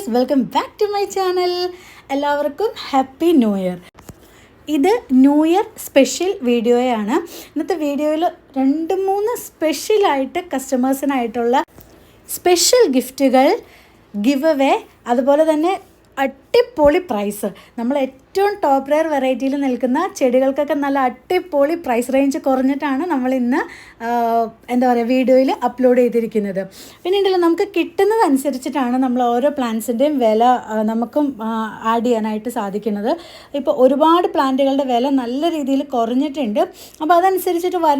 Guys welcome back to my channel എല്ലാവർക്കും happy new year ഇത് new year special വീഡിയോയാണ് ഇന്നത്തെ വീഡിയോയിൽ രണ്ട് മൂന്ന് സ്പെഷ്യലായിട്ട് കസ്റ്റമേഴ്സിനായിട്ടുള്ള സ്പെഷ്യൽ ഗിഫ്റ്റുകൾ ഗിവ് അവേ അതുപോലെ തന്നെ അടിപൊളി പ്രൈസ് നമ്മൾ ഏറ്റവും ടോപ്പ് റെയർ വെറൈറ്റിയിൽ നിൽക്കുന്ന ചെടികൾക്കൊക്കെ നല്ല അടിപൊളി പ്രൈസ് റേഞ്ച് കുറഞ്ഞിട്ടാണ് നമ്മൾ ഇന്ന് എന്താ പറയുക വീഡിയോയിൽ അപ്ലോഡ് ചെയ്തിരിക്കുന്നത്. പിന്നെ ഉണ്ടല്ലോ നമുക്ക് കിട്ടുന്നതനുസരിച്ചിട്ടാണ് നമ്മൾ ഓരോ പ്ലാന്റ്സിന്റെയും വില നമുക്കും ആഡ് ചെയ്യാനായിട്ട് സാധിക്കുന്നത്. ഇപ്പോൾ ഒരുപാട് പ്ലാന്റുകളുടെ വില നല്ല രീതിയിൽ കുറഞ്ഞിട്ടുണ്ട്. അപ്പോൾ അതനുസരിച്ചിട്ട് വര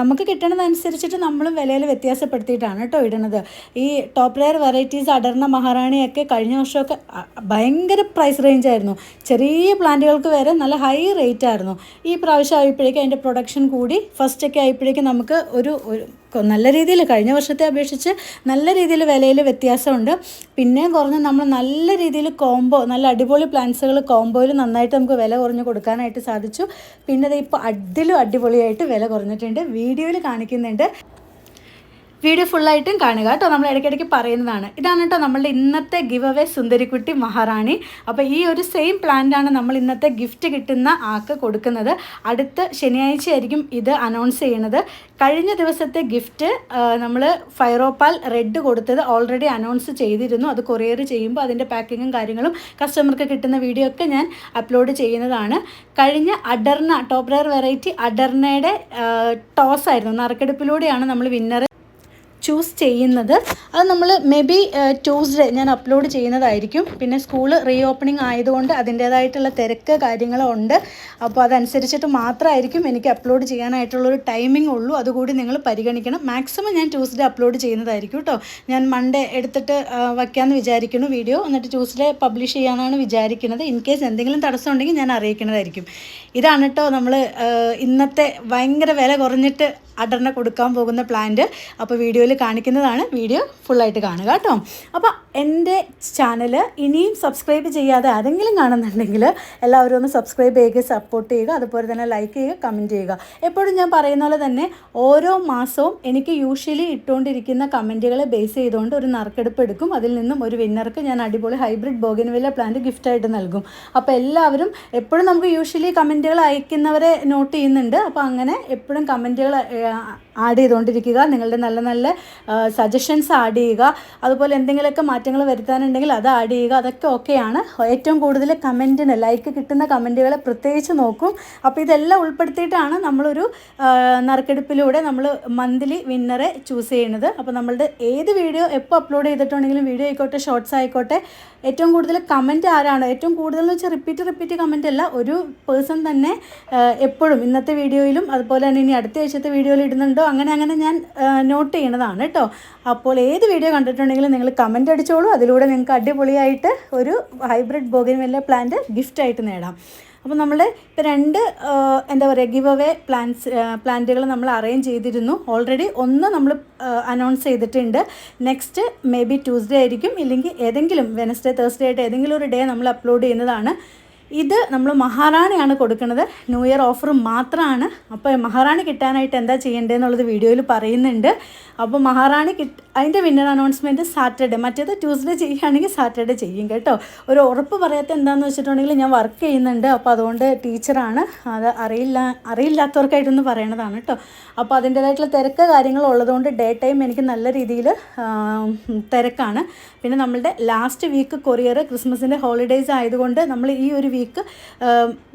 നമുക്ക് കിട്ടണതനുസരിച്ചിട്ട് നമ്മളും വിലയിൽ വ്യത്യാസപ്പെടുത്തിയിട്ടാണ് കേട്ടോ ഇടുന്നത്. ഈ ടോപ്പ് റെയർ വെറൈറ്റീസ് അടർന്ന മഹാറാണിയൊക്കെ കഴിഞ്ഞ വർഷമൊക്കെ അ- ഭയങ്കര പ്രൈസ് റേഞ്ച് ആയിരുന്നു. ചെറിയ പ്ലാന്റുകൾക്ക് വരെ നല്ല ഹൈ റേറ്റ് ആയിരുന്നു. ഈ പ്രാവശ്യം ആയപ്പോഴേക്കും അതിന്റെ പ്രൊഡക്ഷൻ കൂടി ഫസ്റ്റ് ഒക്കെ ആയപ്പോഴേക്കും നമുക്ക് ഒരു നല്ല രീതിയിൽ കഴിഞ്ഞ വർഷത്തെ അപേക്ഷിച്ച് നല്ല രീതിയിൽ വിലയിൽ വ്യത്യാസമുണ്ട്. പിന്നെ കുറഞ്ഞ് നമ്മൾ നല്ല രീതിയിൽ കോംബോ നല്ല അടിപൊളി പ്ലാന്റ്സുകൾ കോംബോയിൽ നന്നായിട്ട് നമുക്ക് വില കുറഞ്ഞ് കൊടുക്കാനായിട്ട് സാധിച്ചു. പിന്നെ ഇത് ഇപ്പോൾ അതിലും അടിപൊളിയായിട്ട് വില കുറഞ്ഞിട്ടുണ്ട്. വീഡിയോയിൽ കാണിക്കുന്നുണ്ട്. വീഡിയോ ഫുള്ളായിട്ടും കാണുക കേട്ടോ. നമ്മൾ ഇടയ്ക്കിടയ്ക്ക് പറയുന്നതാണ്. ഇതാണ് കേട്ടോ നമ്മളുടെ ഇന്നത്തെ ഗിവ് അവേ സുന്ദരിക്കുട്ടി മഹാറാണി. അപ്പോൾ ഈ ഒരു സെയിം പ്ലാന്റാണ് നമ്മൾ ഇന്നത്തെ ഗിഫ്റ്റ് കിട്ടുന്ന ആൾക്ക് കൊടുക്കുന്നത്. അടുത്ത ശനിയാഴ്ച ആയിരിക്കും ഇത് അനൗൺസ് ചെയ്യുന്നത് കഴിഞ്ഞ ദിവസത്തെ ഗിഫ്റ്റ് നമ്മൾ ഫൈറോപ്പാൽ റെഡ് കൊടുത്തത് ഓൾറെഡി അനൗൺസ് ചെയ്തിരുന്നു. അത് കൊറിയർ ചെയ്യുമ്പോൾ അതിന്റെ പാക്കിങ്ങും കാര്യങ്ങളും കസ്റ്റമർക്ക് കിട്ടുന്ന വീഡിയോ ഒക്കെ ഞാൻ അപ്ലോഡ് ചെയ്യുന്നതാണ്. കഴിഞ്ഞ അഡർന ടോപ്പ് റയർ വെറൈറ്റി അഡർണയുടെ ടോസ് ആയിരുന്നു. നറുക്കെടുപ്പിലൂടെയാണ് നമ്മൾ വിന്നർ ചൂസ് ചെയ്യുന്നത്. അത് നമ്മൾ മേ ബി ട്യൂസ്ഡേ ഞാൻ അപ്ലോഡ് ചെയ്യുന്നതായിരിക്കും. പിന്നെ സ്കൂൾ റീ ഓപ്പണിംഗ് ആയതുകൊണ്ട് അതിന്റേതായിട്ടുള്ള തിരക്ക് കാര്യങ്ങളുണ്ട് അപ്പോൾ അതനുസരിച്ചിട്ട് മാത്രമായിരിക്കും എനിക്ക് അപ്ലോഡ് ചെയ്യാനായിട്ടുള്ളൊരു ടൈമിംഗ് ഉള്ളൂ. അതുകൂടി നിങ്ങൾ പരിഗണിക്കണം. മാക്സിമം ഞാൻ ട്യൂസ്ഡേ അപ്ലോഡ് ചെയ്യുന്നതായിരിക്കും കേട്ടോ. ഞാൻ മൺഡേ എടുത്തിട്ട് വയ്ക്കാമെന്ന് വിചാരിക്കുന്നു വീഡിയോ എന്നിട്ട് ട്യൂസ്ഡേ പബ്ലിഷ് ചെയ്യാനാണ് വിചാരിക്കുന്നത്. ഇൻ കേസ് എന്തെങ്കിലും തടസ്സം ഉണ്ടെങ്കിൽ ഞാൻ അറിയിക്കുന്നതായിരിക്കും. ഇതാണ് കേട്ടോ നമ്മൾ ഇന്നത്തെ ഭയങ്കര വില കുറഞ്ഞിട്ട് അടർന്ന കൊടുക്കാൻ പോകുന്ന പ്ലാന്റ് അപ്പോൾ വീഡിയോയിൽ കാണിക്കുന്നതാണ് വീഡിയോ ഫുള്ളായിട്ട് കാണുക കേട്ടോ. അപ്പോൾ എന്റെ ചാനൽ ഇനിയും സബ്സ്ക്രൈബ് ചെയ്യാതെ ആരെങ്കിലും കാണുന്നുണ്ടെങ്കിൽ എല്ലാവരും ഒന്ന് സബ്സ്ക്രൈബ് ചെയ്യുക സപ്പോർട്ട് ചെയ്യുക അതുപോലെ തന്നെ ലൈക്ക് ചെയ്യുക കമന്റ് ചെയ്യുക. എപ്പോഴും ഞാൻ പറയുന്ന പോലെ തന്നെ ഓരോ മാസവും എനിക്ക് യൂഷ്വലി ഇട്ടുകൊണ്ടിരിക്കുന്ന കമന്റുകളെ ബേസ് ചെയ്തുകൊണ്ട് ഒരു നറുക്കെടുപ്പ് എടുക്കും. അതിൽ നിന്നും ഒരു വിന്നർക്ക് ഞാൻ അടിപൊളി ഹൈബ്രിഡ് ബോഗിൻവില്ല പ്ലാന്റ് ഗിഫ്റ്റായിട്ട് നൽകും. അപ്പോൾ എല്ലാവരും എപ്പോഴും നമുക്ക് യൂഷ്വലി കമന്റുകൾ അയക്കുന്നവരെ നോട്ട് ചെയ്യുന്നുണ്ട്. അപ്പോൾ അങ്ങനെ എപ്പോഴും കമന്റുകൾ ആഡ് ചെയ്തുകൊണ്ടിരിക്കുക. നിങ്ങളുടെ നല്ല നല്ല സജഷൻസ് ആഡ് ചെയ്യുക. അതുപോലെ എന്തെങ്കിലുമൊക്കെ മാറ്റങ്ങൾ വരുത്താനുണ്ടെങ്കിൽ അത് ആഡ് ചെയ്യുക. അതൊക്കെ ഓക്കെയാണ് ഏറ്റവും കൂടുതൽ കമന്റിന് ലൈക്ക് കിട്ടുന്ന കമന്റുകളെ പ്രത്യേകിച്ച് നോക്കും. അപ്പോൾ ഇതെല്ലാം ഉൾപ്പെടുത്തിയിട്ടാണ് നമ്മളൊരു നറുക്കെടുപ്പിലൂടെ നമ്മൾ മന്ത്ലി വിന്നറെ ചൂസ് ചെയ്യുന്നത്. അപ്പോൾ നമ്മളുടെ ഏത് വീഡിയോ എപ്പോൾ അപ്ലോഡ് ചെയ്തിട്ടുണ്ടെങ്കിലും വീഡിയോ ആയിക്കോട്ടെ ഷോർട്സ് ആയിക്കോട്ടെ ഏറ്റവും കൂടുതൽ കമന്റ് ആരാണ്? ഏറ്റവും കൂടുതൽ എന്ന് വെച്ചാൽ റിപ്പീറ്റ് റിപ്പീറ്റ് കമന്റ് അല്ല ഒരു പേഴ്സൺ തന്നെ എപ്പോഴും ഇന്നത്തെ വീഡിയോയിലും അതുപോലെ തന്നെ ഇനി അടുത്ത ആഴ്ചത്തെ വീഡിയോയിൽ ഇടുന്നുണ്ടോ? അങ്ങനെ അങ്ങനെ ഞാൻ നോട്ട് ചെയ്യണതാണ് കേട്ടോ അപ്പോൾ ഏത് വീഡിയോ കണ്ടിട്ടുണ്ടെങ്കിലും നിങ്ങൾ കമന്റ് അടിച്ചോളൂ. അതിലൂടെ നിങ്ങൾക്ക് അടിപൊളിയായിട്ട് ഒരു ഹൈബ്രിഡ് ബോഗിൻവെല്ല പ്ലാന്റ് ഗിഫ്റ്റായിട്ട് നേടാം. അപ്പോൾ നമ്മൾ ഇപ്പോൾ രണ്ട് എന്താ പറയുക ഗിവ് അവേ പ്ലാന്റ്സ് പ്ലാന്റുകൾ നമ്മൾ അറേഞ്ച് ചെയ്തിരുന്നു. ഓൾറെഡി ഒന്ന് നമ്മൾ അനൗൺസ് ചെയ്തിട്ടുണ്ട്. നെക്സ്റ്റ് മേ ബി ട്യൂസ്ഡേ ആയിരിക്കും. ഇല്ലെങ്കിൽ ഏതെങ്കിലും വെനസ്ഡേ തേഴ്സ്ഡേ ആയിട്ട് ഏതെങ്കിലും ഒരു ഡേ നമ്മൾ അപ്ലോഡ് ചെയ്യുന്നതാണ്. ഇത് നമ്മൾ മഹാറാണിയാണ് കൊടുക്കുന്നത്. ന്യൂ ഇയർ ഓഫർ മാത്രമാണ്. അപ്പോൾ മഹാറാണി കിട്ടാനായിട്ട് എന്താ ചെയ്യേണ്ടതെന്നുള്ളത് വീഡിയോയിൽ പറയുന്നുണ്ട്. അപ്പോൾ മഹാറാണി കിട്ട് അതിന്റെ വിന്നർ അനൗൺസ്മെന്റ് സാറ്റർഡേ മറ്റേത് ട്യൂസ്ഡേ ചെയ്യുകയാണെങ്കിൽ സാറ്റർഡേ ചെയ്യും കേട്ടോ. ഒരു ഉറപ്പ് പറയാത്ത എന്താണെന്ന് വെച്ചിട്ടുണ്ടെങ്കിൽ ഞാൻ വർക്ക് ചെയ്യുന്നുണ്ട്. അപ്പോൾ അതുകൊണ്ട് ടീച്ചറാണ് അത് അറിയില്ല അറിയില്ലാത്തവർക്കായിട്ടൊന്ന് പറയണതാണ് കേട്ടോ. അപ്പോൾ അതിന്റേതായിട്ടുള്ള തിരക്ക് കാര്യങ്ങൾ ഉള്ളതുകൊണ്ട് ഡേ ടൈം എനിക്ക് നല്ല രീതിയിൽ തിരക്കാണ്. പിന്നെ നമ്മളുടെ ലാസ്റ്റ് വീക്ക് കൊറിയർ ക്രിസ്മസിന്റെ ഹോളിഡേയ്സ് ആയതുകൊണ്ട് നമ്മൾ ഈ ഒരു വീക്ക്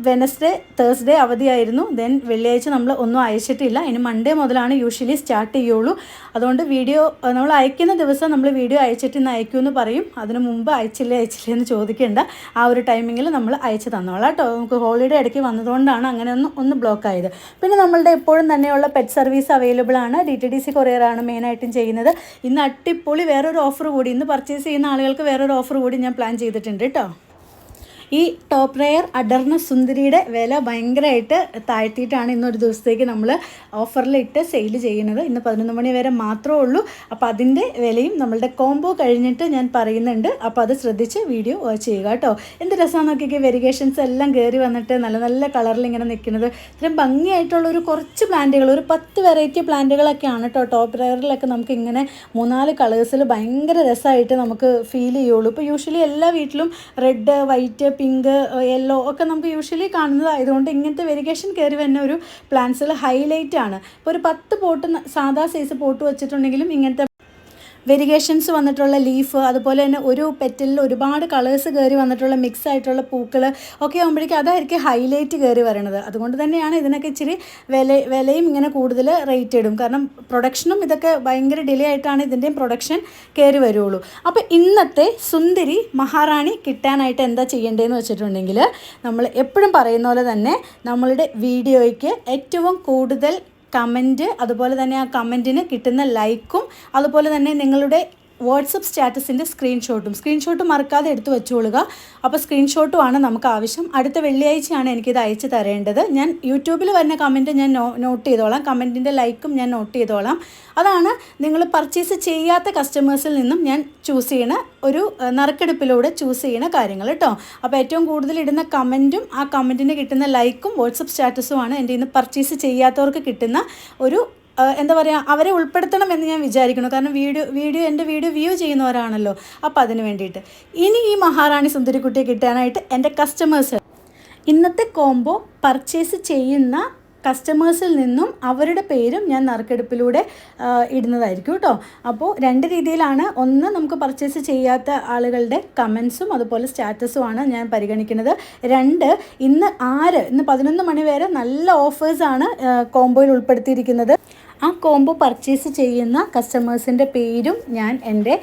വെനസ്ഡേ തേഴ്സ്ഡേ അവധിയായിരുന്നു. ദെൻ വെള്ളിയാഴ്ച നമ്മൾ ഒന്നും അയച്ചിട്ടില്ല. ഇനി മൺഡേ മുതലാണ് യൂഷ്വലി സ്റ്റാർട്ട് ചെയ്യുള്ളൂ. അതുകൊണ്ട് വീഡിയോ നമ്മൾ അയക്കുന്ന ദിവസം നമ്മൾ വീഡിയോ അയച്ചിട്ട് ഇന്ന് എന്ന് പറയും. അതിന് മുമ്പ് അയച്ചില്ലേ അയച്ചില്ലേ എന്ന് ചോദിക്കേണ്ട ആ ഒരു ടൈമിങ്ങിൽ നമ്മൾ അയച്ചു തന്നോളാം കേട്ടോ. നമുക്ക് ഹോളിഡേ ഇടയ്ക്ക് വന്നതുകൊണ്ടാണ് അങ്ങനെ ഒന്ന് ഒന്ന് ബ്ലോക്ക് ആയത്. പിന്നെ നമ്മളുടെ എപ്പോഴും തന്നെയുള്ള പെറ്റ് സർവീസ് അവൈലബിൾ ആണ്. ഡി ടി ഡി സി കൊറിയറാണ് മെയിനായിട്ടും ചെയ്യുന്നത്. ഇന്ന് അട്ടിപ്പൊളി വേറൊരു ഓഫർ കൂടി. ഇന്ന് പർച്ചേസ് ചെയ്യുന്ന ആളുകൾക്ക് വേറൊരു ഓഫർ കൂടി ഞാൻ പ്ലാൻ ചെയ്തിട്ടുണ്ട് കേട്ടോ. ഈ ടോപ്പ് റെയർ അഡർണ സുന്ദരിയുടെ വില ഭയങ്കരമായിട്ട് താഴ്ത്തിയിട്ടാണ് ഇന്നൊരു ദിവസത്തേക്ക് നമ്മൾ ഓഫറിൽ ഇട്ട് സെയിൽ ചെയ്യുന്നത്. ഇന്ന് പതിനൊന്ന് മണി വരെ മാത്രമേ ഉള്ളൂ. അപ്പോൾ അതിന്റെ വിലയും നമ്മളുടെ കോംബോ കഴിഞ്ഞിട്ട് ഞാൻ പറയുന്നുണ്ട്. അപ്പോൾ അത് ശ്രദ്ധിച്ച് വീഡിയോ വാച്ച് ചെയ്യുക കേട്ടോ. എന്ത് രസമാണ് നോക്കിയൊക്കെ വെരിഗേഷൻസ് എല്ലാം കയറി വന്നിട്ട് നല്ല നല്ല കളറിൽ ഇങ്ങനെ നിൽക്കുന്നത്. ഇത്രയും ഭംഗിയായിട്ടുള്ള ഒരു കുറച്ച് പ്ലാന്റുകൾ ഒരു പത്ത് വെറൈറ്റി പ്ലാന്റുകളൊക്കെയാണ് കേട്ടോ ടോപ്പ് റെയറിലൊക്കെ നമുക്ക് ഇങ്ങനെ മൂന്നാൽ കളേഴ്സിൽ ഭയങ്കര രസമായിട്ട് നമുക്ക് ഫീൽ ചെയ്യുള്ളൂ. ഇപ്പോൾ യൂഷ്വലി എല്ലാ വീട്ടിലും റെഡ് വൈറ്റ് പിങ്ക് യെല്ലോ ഒക്കെ നമുക്ക് യൂഷ്വലി കാണുന്നതായതുകൊണ്ട് ഇങ്ങനത്തെ വെരിഗേഷൻ കയറി വരുന്ന ഒരു പ്ലാന്റ്സിൽ ഹൈലൈറ്റ് ആണ്. ഇപ്പോൾ ഒരു പത്ത് പോട്ട് സാധാ സൈസ് പോട്ട് വെച്ചിട്ടുണ്ടെങ്കിലും ഇങ്ങനത്തെ വെരിഗേഷൻസ് വന്നിട്ടുള്ള ലീഫ് അതുപോലെ തന്നെ ഒരു പെറ്റലിൽ ഒരുപാട് കളേഴ്സ് കയറി വന്നിട്ടുള്ള മിക്സ് ആയിട്ടുള്ള പൂക്കൾ ഒക്കെ ആകുമ്പോഴേക്കും അതായിരിക്കും ഹൈലൈറ്റ് കയറി വരണത്. അതുകൊണ്ട് തന്നെയാണ് ഇതിനൊക്കെ ഇച്ചിരി വില വിലയും ഇങ്ങനെ കൂടുതൽ റേറ്റ് ഇടും. കാരണം പ്രൊഡക്ഷനും ഇതൊക്കെ ഭയങ്കര ഡിലേ ആയിട്ടാണ് ഇതിന്റെയും പ്രൊഡക്ഷൻ കയറി വരുള്ളൂ. അപ്പോൾ ഇന്നത്തെ സുന്ദരി മഹാറാണി കിട്ടാനായിട്ട് എന്താ ചെയ്യേണ്ടതെന്ന് വെച്ചിട്ടുണ്ടെങ്കിൽ നമ്മൾ എപ്പോഴും പറയുന്ന പോലെ തന്നെ നമ്മളുടെ വീഡിയോയ്ക്ക് ഏറ്റവും കൂടുതൽ കമന്റ് അതുപോലെ തന്നെ ആ കമന്റിന് കിട്ടുന്ന ലൈക്കും അതുപോലെ തന്നെ നിങ്ങളുടെ വാട്സപ്പ് സ്റ്റാറ്റസിന്റെ സ്ക്രീൻഷോട്ടും. സ്ക്രീൻഷോട്ട് മറക്കാതെ എടുത്തു വെച്ചുകൊള്ളുക അപ്പോൾ സ്ക്രീൻഷോട്ടുമാണ് നമുക്ക് ആവശ്യം. അടുത്ത വെള്ളിയാഴ്ചയാണ് എനിക്കിത് അയച്ചു തരേണ്ടത്. ഞാൻ യൂട്യൂബിൽ വരുന്ന കമന്റ് ഞാൻ നോട്ട് ചെയ്തോളാം. കമന്റിന്റെ ലൈക്കും ഞാൻ നോട്ട് ചെയ്തോളാം. അതാണ് നിങ്ങൾ പർച്ചേസ് ചെയ്യാത്ത കസ്റ്റമേഴ്സിൽ നിന്നും ഞാൻ ചൂസ് ചെയ്യണ ഒരു നറുക്കെടുപ്പിലൂടെ ചൂസ് ചെയ്യണ കാര്യങ്ങൾ കേട്ടോ അപ്പോൾ ഏറ്റവും കൂടുതൽ ഇടുന്ന കമന്റും ആ കമന്റിന് കിട്ടുന്ന ലൈക്കും വാട്സപ്പ് സ്റ്റാറ്റസുമാണ് എന്റെ ഇന്ന് പർച്ചേസ് ചെയ്യാത്തവർക്ക് കിട്ടുന്ന ഒരു എന്താ പറയുക അവരെ ഉൾപ്പെടുത്തണം എന്ന് ഞാൻ വിചാരിക്കുന്നു. കാരണം വീഡിയോ വീഡിയോ എന്റെ വീഡിയോ വ്യൂ ചെയ്യുന്നവരാണല്ലോ. അപ്പോൾ അതിന് വേണ്ടിയിട്ട്. ഇനി ഈ മഹാറാണി സുന്ദരിക്കുട്ടിയെ കിട്ടാനായിട്ട് എന്റെ കസ്റ്റമേഴ്സ് ഇന്നത്തെ കോംബോ പർച്ചേസ് ചെയ്യുന്ന കസ്റ്റമേഴ്സിൽ നിന്നും അവരുടെ പേരും ഞാൻ നറുക്കെടുപ്പിലൂടെ ഇടുന്നതായിരിക്കും കേട്ടോ. അപ്പോൾ രണ്ട് രീതിയിലാണ്. ഒന്ന് നമുക്ക് പർച്ചേസ് ചെയ്യാത്ത ആളുകളുടെ കമൻസും അതുപോലെ സ്റ്റാറ്റസുമാണ് ഞാൻ പരിഗണിക്കുന്നത്. രണ്ട് ഇന്ന് ആറ് ഇന്ന് പതിനൊന്ന് മണി വരെ നല്ല ഓഫേഴ്സാണ് കോംബോയിൽ ഉൾപ്പെടുത്തിയിരിക്കുന്നത്. ആ കോംബോ പർച്ചേസ് ചെയ്യുന്ന കസ്റ്റമേഴ്സിന്റെ പേരും ഞാൻ എന്റെ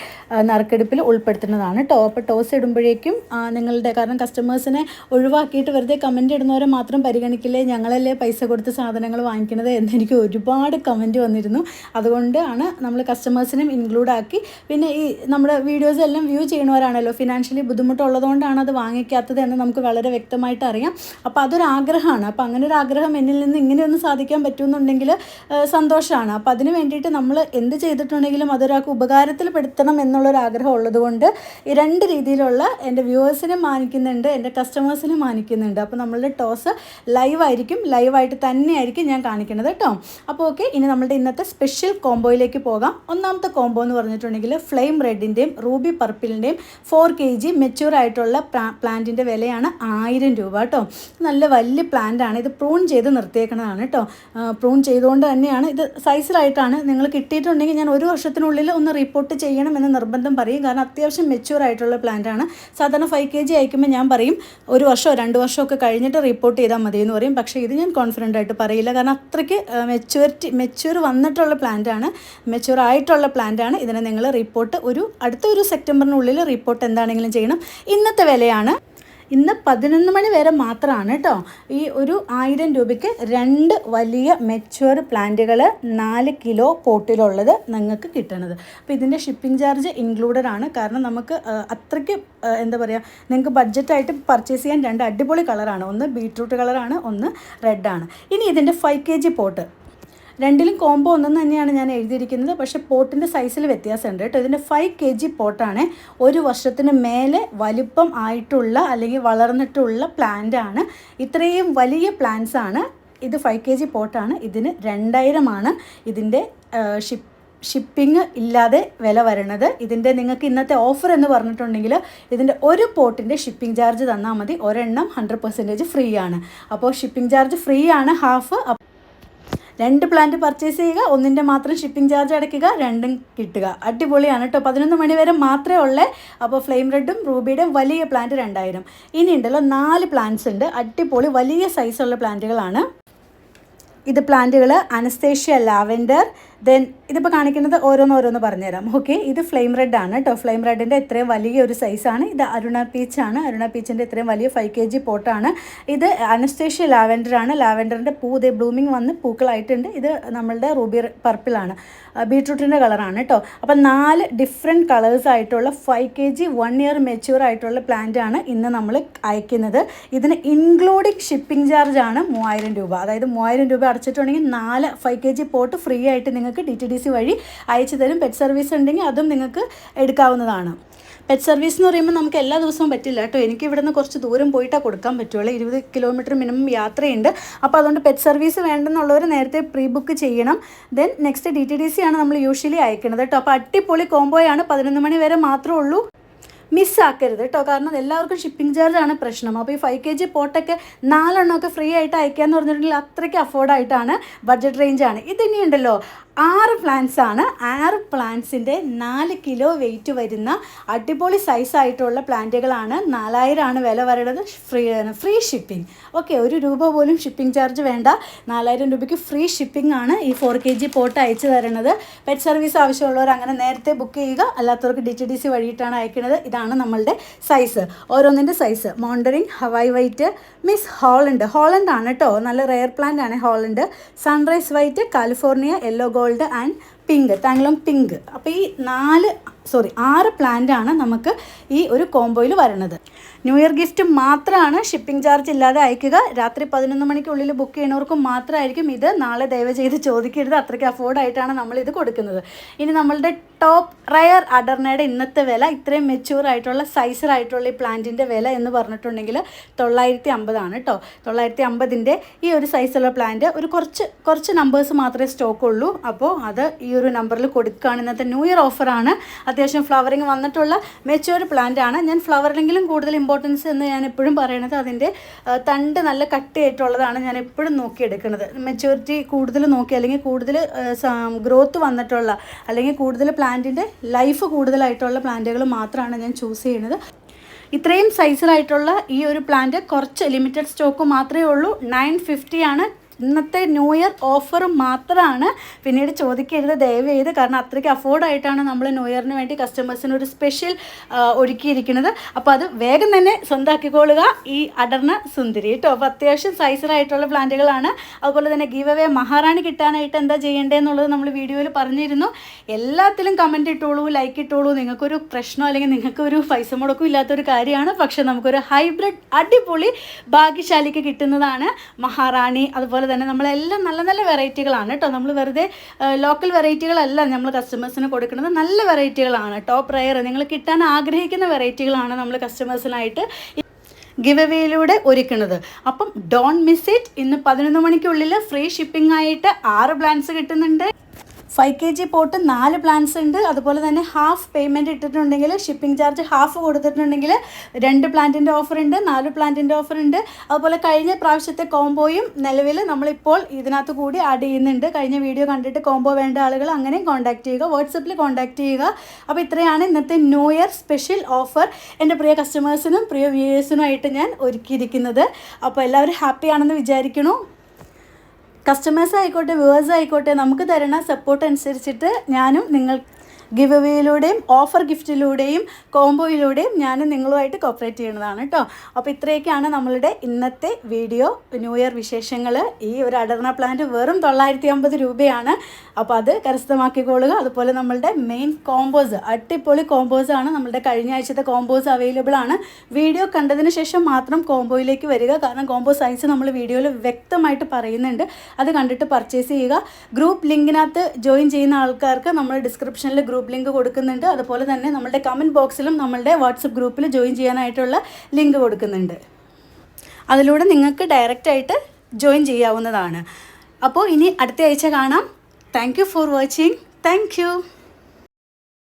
നറുക്കെടുപ്പിൽ ഉൾപ്പെടുത്തുന്നതാണ് കേട്ടോ. അപ്പോൾ ടോസ് ഇടുമ്പോഴേക്കും നിങ്ങളുടെ കാരണം കസ്റ്റമേഴ്സിനെ ഒഴിവാക്കിയിട്ട് വെറുതെ കമന്റ് ഇടുന്നവരെ മാത്രം പരിഗണിക്കില്ലേ? ഞങ്ങളല്ലേ പൈസ കൊടുത്ത് സാധനങ്ങൾ വാങ്ങിക്കുന്നത് എന്ന് എനിക്ക് ഒരുപാട് കമന്റ് വന്നിരുന്നു. അതുകൊണ്ടാണ് നമ്മൾ കസ്റ്റമേഴ്സിനും ഇൻക്ലൂഡാക്കി പിന്നെ ഈ നമ്മുടെ വീഡിയോസ് എല്ലാം വ്യൂ ചെയ്യണവരാണല്ലോ ഫിനാൻഷ്യലി ബുദ്ധിമുട്ടുള്ളതുകൊണ്ടാണ് അത് വാങ്ങിക്കാത്തത് എന്ന് നമുക്ക് വളരെ വ്യക്തമായിട്ട് അറിയാം. അപ്പോൾ അതൊരാഗ്രഹമാണ്. അപ്പോൾ അങ്ങനെ ഒരു ആഗ്രഹം എന്നിൽ നിന്ന് ഇങ്ങനെയൊന്ന് സാധിക്കാൻ പറ്റുമെന്നുണ്ടെങ്കിൽ സന്തോഷമാണ് അപ്പോൾ അതിന് വേണ്ടിയിട്ട് നമ്മൾ എന്ത് ചെയ്തിട്ടുണ്ടെങ്കിലും അതൊരാൾക്ക് ഉപകാരത്തിൽ പെടുത്തണം എന്നുള്ളൊരു ആഗ്രഹം ഉള്ളതുകൊണ്ട് ഈ രണ്ട് രീതിയിലുള്ള എന്റെ വ്യൂവേഴ്സിനെ മാനിക്കുന്നുണ്ട് എന്റെ കസ്റ്റമേഴ്സിനെ മാനിക്കുന്നുണ്ട്. അപ്പോൾ നമ്മളുടെ ടോസ് ലൈവ് ലൈവായിരിക്കും. ലൈവായിട്ട് തന്നെയായിരിക്കും ഞാൻ കാണിക്കുന്നത് കേട്ടോ. അപ്പോൾ ഓക്കെ ഇനി നമ്മളുടെ ഇന്നത്തെ സ്പെഷ്യൽ കോംബോയിലേക്ക് പോകാം. ഒന്നാമത്തെ കോംബോ എന്ന് പറഞ്ഞിട്ടുണ്ടെങ്കിൽ ഫ്ലെയിം റെഡിന്റെയും റൂബി പർപ്പിളിന്റെയും ഫോർ കെ ജി മെച്യൂർ ആയിട്ടുള്ള പ്ലാന്റിന്റെ വിലയാണ് ആയിരം രൂപ കേട്ടോ. നല്ല വലിയ പ്ലാന്റ് ആണ് ഇത് പ്രൂൺ ചെയ്ത് നിർത്തിയേക്കുന്നതാണ് കേട്ടോ. പ്രൂൺ ചെയ്തുകൊണ്ട് തന്നെയാണ് ഇത് സൈസിലായിട്ടാണ് നിങ്ങൾ കിട്ടിയിട്ടുണ്ടെങ്കിൽ ഞാൻ ഒരു വർഷത്തിനുള്ളിൽ ഒന്ന് റിപ്പോർട്ട് ചെയ്യണം എന്ന് നിർബന്ധം പറയും. കാരണം അത്യാവശ്യം മെച്യൂർ ആയിട്ടുള്ള പ്ലാന്റ് ആണ്. സാധാരണ ഫൈവ് കെ ജി അയക്കുമ്പോൾ ഞാൻ പറയും ഒരു വർഷമോ രണ്ട് വർഷമോ ഒക്കെ കഴിഞ്ഞിട്ട് റിപ്പോർട്ട് ചെയ്താൽ മതി എന്ന് പറയും. പക്ഷേ ഇത് ഞാൻ കോൺഫിഡന്റ് ആയിട്ട് പറയില്ല. കാരണം അത്രയ്ക്ക് മെച്യൂരിറ്റി മെച്യൂർ വന്നിട്ടുള്ള പ്ലാന്റ് ആണ്. മെച്യൂർ ആയിട്ടുള്ള പ്ലാന്റ് ആണ്. ഇതിനെ നിങ്ങൾ റിപ്പോർട്ട് ഒരു അടുത്ത ഒരു സെപ്റ്റംബറിനുള്ളിൽ റിപ്പോർട്ട് എന്താണെങ്കിലും ചെയ്യണം. ഇന്നത്തെ വിലയാണ് ഇന്ന് പതിനൊന്ന് മണി വരെ മാത്രമാണ് കേട്ടോ ഈ ഒരു ആയിരം രൂപയ്ക്ക് രണ്ട് വലിയ മെച്യൂർ പ്ലാന്റുകൾ നാല് കിലോ പോട്ടിലുള്ളത് നിങ്ങൾക്ക് കിട്ടണത്. അപ്പോൾ ഇതിന്റെ ഷിപ്പിംഗ് ചാർജ് ഇൻക്ലൂഡഡ് ആണ്. കാരണം നമുക്ക് അത്രയ്ക്ക് എന്താ പറയുക നിങ്ങൾക്ക് ബഡ്ജറ്റായിട്ട് പർച്ചേസ് ചെയ്യാൻ രണ്ട് അടിപൊളി കളറാണ് ഒന്ന് ബീട്രൂട്ട് കളറാണ് ഒന്ന് റെഡാണ് ഇനി ഇതിന്റെ ഫൈവ് കെ ജി പോട്ട്. രണ്ടിലും കോംബോ ഒന്നും തന്നെയാണ് ഞാൻ എഴുതിയിരിക്കുന്നത്. പക്ഷെ പോട്ടിന്റെ സൈസിൽ വ്യത്യാസമുണ്ട് കേട്ടോ. ഇതിന്റെ ഫൈവ് കെ ജി പോട്ടാണ്. ഒരു വർഷത്തിന് മേലെ വലിപ്പം ആയിട്ടുള്ള അല്ലെങ്കിൽ വളർന്നിട്ടുള്ള പ്ലാന്റ് ആണ്. ഇത്രയും വലിയ പ്ലാന്റ്സ് ആണ്. ഇത് ഫൈവ് കെ ജി പോട്ടാണ്. ഇതിന് രണ്ടായിരമാണ് ഇതിന്റെ ഷിപ്പ് ഷിപ്പിംഗ് ഇല്ലാതെ വില വരണത്. ഇതിന്റെ നിങ്ങൾക്ക് ഇന്നത്തെ ഓഫർ എന്ന് പറഞ്ഞിട്ടുണ്ടെങ്കിൽ ഇതിന്റെ ഒരു പോട്ടിന്റെ ഷിപ്പിംഗ് ചാർജ് തന്നാൽ മതി. ഒരെണ്ണം ഹൺഡ്രഡ് പെർസെന്റേജ് ഫ്രീ ആണ്. അപ്പോൾ ഷിപ്പിംഗ് ചാർജ് ഫ്രീ ആണ് ഹാഫ് രണ്ട് പ്ലാന്റ് പർച്ചേസ് ചെയ്യുക ഒന്നിന്റെ മാത്രം ഷിപ്പിംഗ് ചാർജ് അടയ്ക്കുക രണ്ടും കിട്ടുക. അടിപൊളിയാണ് കേട്ടോ പതിനൊന്ന് മണി വരെ മാത്രമേ ഉള്ളേ. അപ്പോൾ ഫ്ലെയിം റെഡും റൂബിയുടെയും വലിയ പ്ലാന്റ് രണ്ടായിരം. ഇനി ഉണ്ടല്ലോ നാല് പ്ലാന്റ്സ് ഉണ്ട്. അടിപൊളി വലിയ സൈസുള്ള പ്ലാന്റുകളാണ് ഇത് പ്ലാന്റുകൾ അനസ്തേഷ്യ ലാവെൻഡർ ദെൻ ഇതിപ്പോൾ കാണിക്കുന്നത് ഓരോന്ന് ഓരോന്ന് പറഞ്ഞുതരാം. ഓക്കെ ഇത് ഫ്ലെയിം റെഡ് ആണ് കേട്ടോ ഫ്ലെയിം റെഡിന്റെ ഇത്രയും വലിയ ഒരു സൈസാണ് ഇത് അരുണ പീച്ചാണ് അരുണ പീച്ചിന്റെ ഇത്രയും വലിയ ഫൈവ് കെ ജി പോട്ടാണ് ഇത് അനസ്തേഷ്യ ലാവൻഡർ ആണ്. ലാവൻഡറിന്റെ പൂ ഇതേ ബ്ലൂമിങ് വന്ന് പൂക്കളായിട്ടുണ്ട്. ഇത് നമ്മളുടെ റൂബി പർപ്പിളാണ് ബീട്രൂട്ടിന്റെ കളറാണ് കേട്ടോ അപ്പം നാല് ഡിഫറെന്റ് കളേഴ്സ് ആയിട്ടുള്ള five K G one year mature ആയിട്ടുള്ള പ്ലാന്റ് ആണ് ഇന്ന് നമ്മൾ അയക്കുന്നത്. ഇതിന് ഇൻക്ലൂഡിങ് ഷിപ്പിംഗ് ചാർജ് ആണ് മൂവായിരം രൂപ. അതായത് മൂവായിരം രൂപ അടച്ചിട്ടുണ്ടെങ്കിൽ നാല് five K G pot free ആയിട്ട് നിങ്ങൾക്ക് ഡി ടി ഡി സി വഴി അയച്ചു തരും. പെറ്റ് സർവീസ് ഉണ്ടെങ്കിൽ അതും നിങ്ങൾക്ക് എടുക്കാവുന്നതാണ്. പെറ്റ് സർവീസ് എന്ന് പറയുമ്പോൾ നമുക്ക് എല്ലാ ദിവസവും പറ്റില്ല കേട്ടോ. എനിക്ക് ഇവിടുന്ന് കുറച്ച് ദൂരം പോയിട്ടാണ് കൊടുക്കാൻ പറ്റുള്ളൂ. ഇരുപത് കിലോമീറ്റർ മിനിമം യാത്രയുണ്ട്. അപ്പോൾ അതുകൊണ്ട് പെറ്റ് സർവീസ് വേണ്ടെന്നുള്ളവർ നേരത്തെ പ്രീ ബുക്ക് ചെയ്യണം. Then next D T D C ആണ് നമ്മൾ യൂഷ്വലി അയക്കുന്നത് കേട്ടോ. അപ്പോൾ അടിപൊളി കോംബോയാണ് പതിനൊന്ന് മണി വരെ മാത്രമേ ഉള്ളൂ. മിസ്സാക്കരുത് കേട്ടോ. കാരണം എല്ലാവർക്കും ഷിപ്പിംഗ് ചാർജ് ആണ് പ്രശ്നം. അപ്പോൾ ഈ ഫൈവ് കെ ജി പോട്ടൊക്കെ നാലെണ്ണമൊക്കെ ഫ്രീ ആയിട്ട് അയക്കുക എന്ന് പറഞ്ഞിട്ടുണ്ടെങ്കിൽ അത്രയ്ക്ക് അഫോർഡായിട്ടാണ് ബഡ്ജറ്റ് റേഞ്ചാണ് ഇതിനിയുണ്ടല്ലോ ആറ് പ്ലാന്റ്സ് ആണ്. ആറ് പ്ലാന്റ്സിന്റെ നാല് കിലോ വെയിറ്റ് വരുന്ന അടിപൊളി സൈസായിട്ടുള്ള പ്ലാന്റുകളാണ് നാലായിരമാണ് വില വരുന്നത് ഫ്രീ ഫ്രീ ഷിപ്പിംഗ് ഓക്കെ ഒരു രൂപ പോലും ഷിപ്പിംഗ് ചാർജ് വേണ്ട. നാലായിരം രൂപയ്ക്ക് ഫ്രീ ഷിപ്പിംഗ് ആണ് ഈ ഫോർ കെ ജി പോട്ട് അയച്ചു തരുന്നത് പെറ്റ് സർവീസ് ആവശ്യമുള്ളവർ അങ്ങനെ നേരത്തെ ബുക്ക് ചെയ്യുക. അല്ലാത്തവർക്ക് ഡി ടി ഡി സി വഴിയിട്ടാണ് അയക്കുന്നത് ഇതാണ് നമ്മളുടെ സൈസ് ഓരോന്നിന്റെ size മോണ്ടറിങ് Hawaii white miss Holland Holland ആണ് കേട്ടോ നല്ല റെയർ പ്ലാന്റ് ആണ് Holland sunrise white California yellow gold and pink താങ്കളും പിങ്ക്. അപ്പോൾ ഈ നാല് സോറി ആറ് പ്ലാന്റാണ് നമുക്ക് ഈ ഒരു കോംബോയിൽ വരുന്നത്. ന്യൂ ഇയർ ഗിഫ്റ്റ് മാത്രമാണ് ഷിപ്പിംഗ് ചാർജ് ഇല്ലാതെ അയക്കുക. രാത്രി പതിനൊന്ന് മണിക്കുള്ളിൽ ബുക്ക് ചെയ്യുന്നവർക്കും മാത്രമായിരിക്കും ഇത്. നാളെ ദയവ് ചെയ്ത് ചോദിക്കരുത്. അത്രയ്ക്ക് അഫോർഡായിട്ടാണ് നമ്മൾ ഇത് കൊടുക്കുന്നത്. ഇനി നമ്മളുടെ ടോപ്പ് റയർ അഡർണയുടെ ഇന്നത്തെ വില ഇത്രയും മെച്യൂർ ആയിട്ടുള്ള സൈസറായിട്ടുള്ള ഈ പ്ലാന്റിന്റെ വില എന്ന് പറഞ്ഞിട്ടുണ്ടെങ്കിൽ തൊള്ളായിരത്തി അമ്പതാണ് കേട്ടോ തൊള്ളായിരത്തി അമ്പതിന്റെ ഈ ഒരു സൈസുള്ള പ്ലാന്റ് ഒരു കുറച്ച് കുറച്ച് നമ്പേഴ്സ് മാത്രമേ സ്റ്റോക്ക് ഉള്ളൂ. അപ്പോൾ അത് ഈ ഒരു നമ്പറിൽ കൊടുക്കുകയാണ്. ഇന്നത്തെ ന്യൂ ഇയർ ഓഫറാണ് അത്യാവശ്യം ഫ്ലവറിങ് വന്നിട്ടുള്ള മെച്യൂർ പ്ലാന്റ് ആണ്. ഞാൻ ഫ്ലവറിലെങ്കിലും കൂടുതൽ ഇമ്പോർട്ടൻസ് എന്ന് ഞാൻ എപ്പോഴും പറയണത് അതിന്റെ തണ്ട് നല്ല കട്ടിയായിട്ടുള്ളതാണ് ഞാൻ എപ്പോഴും നോക്കിയെടുക്കുന്നത്. മെച്യൂരിറ്റി കൂടുതൽ നോക്കി അല്ലെങ്കിൽ കൂടുതൽ ഗ്രോത്ത് വന്നിട്ടുള്ള അല്ലെങ്കിൽ കൂടുതൽ പ്ലാന്റിന്റെ ലൈഫ് കൂടുതലായിട്ടുള്ള പ്ലാന്റുകൾ മാത്രമാണ് ഞാൻ ചൂസ് ചെയ്യുന്നത്. ഇത്രയും സൈസിലായിട്ടുള്ള ഈ ഒരു പ്ലാന്റ് കുറച്ച് ലിമിറ്റഡ് സ്റ്റോക്ക് മാത്രമേ ഉള്ളൂ. നയൻ ഫിഫ്റ്റി ആണ് ഇന്നത്തെ ന്യൂ ഇയർ ഓഫർ മാത്രമാണ് പിന്നീട് ചോദിക്കരുത് ദയവ് ചെയ്ത് കാരണം അത്രയ്ക്ക് അഫോർഡായിട്ടാണ് നമ്മൾ ന്യൂ ഇയറിന് വേണ്ടി കസ്റ്റമേഴ്സിന് ഒരു സ്പെഷ്യൽ ഒരുക്കിയിരിക്കുന്നത്. അപ്പോൾ അത് വേഗം തന്നെ സ്വന്തമാക്കിക്കൊള്ളുക ഈ അടർന്ന സുന്ദരി. കേട്ടോ അപ്പോൾ അത്യാവശ്യം സൈസിലായിട്ടുള്ള പ്ലാന്റുകളാണ്. അതുപോലെ തന്നെ ഗീവ് അവേ മഹാറാണി കിട്ടാനായിട്ട് എന്താ ചെയ്യേണ്ടതെന്നുള്ളത് നമ്മൾ വീഡിയോയിൽ പറഞ്ഞിരുന്നു. എല്ലാത്തിലും കമന്റ് ഇട്ടോളൂ ലൈക്ക് ഇട്ടോളൂ. നിങ്ങൾക്കൊരു പ്രശ്നം അല്ലെങ്കിൽ നിങ്ങൾക്കൊരു പൈസ മുടക്കും ഇല്ലാത്തൊരു കാര്യമാണ്. പക്ഷേ നമുക്കൊരു ഹൈബ്രിഡ് അടിപൊളി ഭാഗ്യശാലിക്ക് കിട്ടുന്നതാണ് മഹാറാണി. അതുപോലെ തന്നെ നമ്മളെല്ലാം നല്ല നല്ല വെറൈറ്റികളാണ് കേട്ടോ. നമ്മൾ വെറുതെ ലോക്കൽ വെറൈറ്റികളല്ല നമ്മൾ കസ്റ്റമേഴ്സിന് കൊടുക്കുന്നത്. നല്ല വെറൈറ്റികളാണ്. ടോപ്പ് റയർ നിങ്ങൾ കിട്ടാൻ ആഗ്രഹിക്കുന്ന വെറൈറ്റികളാണ് നമ്മൾ കസ്റ്റമേഴ്സിനായിട്ട് ഗിവ് എവേയിലൂടെ ഒരുക്കുന്നത്. അപ്പം ഡോൺ മിസ് ഇറ്റ് ഇന്ന് പതിനൊന്ന് മണിക്കുള്ളിൽ ഫ്രീ ഷിപ്പിംഗ് ആയിട്ട് ആറ് പ്ലാൻസ് കിട്ടുന്നുണ്ട്. ഫൈവ് കെ ജി പോട്ട് നാല് പ്ലാൻസ് ഉണ്ട്. അതുപോലെ തന്നെ ഹാഫ് പേയ്മെന്റ് ഇട്ടിട്ടുണ്ടെങ്കിൽ ഷിപ്പിംഗ് ചാർജ് ഹാഫ് കൊടുത്തിട്ടുണ്ടെങ്കിൽ രണ്ട് പ്ലാന്റിന്റെ ഓഫർ ഉണ്ട് നാല് പ്ലാന്റിന്റെ ഓഫർ ഉണ്ട്. അതുപോലെ കഴിഞ്ഞ പ്രാവശ്യത്തെ കോംബോയും നിലവിൽ നമ്മളിപ്പോൾ ഇതിനകത്ത് കൂടി ആഡ് ചെയ്യുന്നുണ്ട്. കഴിഞ്ഞ വീഡിയോ കണ്ടിട്ട് കോംബോ വേണ്ട ആളുകൾ അങ്ങനെയും കോൺടാക്ട് ചെയ്യുക വാട്സപ്പിൽ കോൺടാക്ട് ചെയ്യുക. അപ്പോൾ ഇത്രയാണ് ഇന്നത്തെ ന്യൂ ഇയർ സ്പെഷ്യൽ ഓഫർ എന്റെ പ്രിയ കസ്റ്റമേഴ്സിനും പ്രിയ വ്യൂവേഴ്സിനുമായിട്ട് ഞാൻ ഒരുക്കിയിരിക്കുന്നത്. അപ്പോൾ എല്ലാവരും ഹാപ്പി ആണെന്ന് വിചാരിക്കണു കസ്റ്റമേഴ്സ് ആയിക്കോട്ടെ വ്യൂവേഴ്സ് ആയിക്കോട്ടെ നമുക്ക് തരുന്ന സപ്പോർട്ട് അനുസരിച്ചിട്ട് ഞാനും നിങ്ങൾ ഗിവ് അവേയിലൂടെയും ഓഫർ ഗിഫ്റ്റിലൂടെയും കോംബോയിലൂടെയും ഞാൻ നിങ്ങളുമായിട്ട് കോപ്പറേറ്റ് ചെയ്യുന്നതാണ് കേട്ടോ അപ്പോൾ ഇത്രയൊക്കെയാണ് നമ്മളുടെ ഇന്നത്തെ വീഡിയോ. ന്യൂ ഇയർ വിശേഷങ്ങൾ ഈ ഒരു അടർണ പ്ലാന്റ് വെറും തൊള്ളായിരത്തി അമ്പത് രൂപയാണ്. അപ്പോൾ അത് കരസ്ഥമാക്കിക്കൊള്ളുക അതുപോലെ നമ്മളുടെ മെയിൻ കോംബോസ് അടിപൊളി കോംബോസ് ആണ്. നമ്മളുടെ കഴിഞ്ഞ ആഴ്ചത്തെ കോംബോസ് അവൈലബിൾ ആണ്. വീഡിയോ കണ്ടതിന് ശേഷം മാത്രം കോംബോയിലേക്ക് വരിക. കാരണം കോംബോ സൈസ് നമ്മൾ വീഡിയോയിൽ വ്യക്തമായിട്ട് പറയുന്നുണ്ട്. അത് കണ്ടിട്ട് പർച്ചേസ് ചെയ്യുക. ഗ്രൂപ്പ് ലിങ്കിനകത്ത് ജോയിൻ ചെയ്യുന്ന ആൾക്കാർക്ക് നമ്മൾ ഡിസ്ക്രിപ്ഷനിൽ ഗ്രൂപ്പ് ലിങ്ക് കൊടുക്കുന്നുണ്ട്. അതുപോലെ തന്നെ നമ്മളുടെ കമന്റ് ബോക്സിലും നമ്മളുടെ വാട്സപ്പ് ഗ്രൂപ്പിൽ ജോയിൻ ചെയ്യാനായിട്ടുള്ള ലിങ്ക് കൊടുക്കുന്നുണ്ട്. അതിലൂടെ നിങ്ങൾക്ക് ഡയറക്റ്റായിട്ട് ജോയിൻ ചെയ്യാവുന്നതാണ്. അപ്പോൾ ഇനി അടുത്ത ആഴ്ച കാണാം. Thank you for watching thank you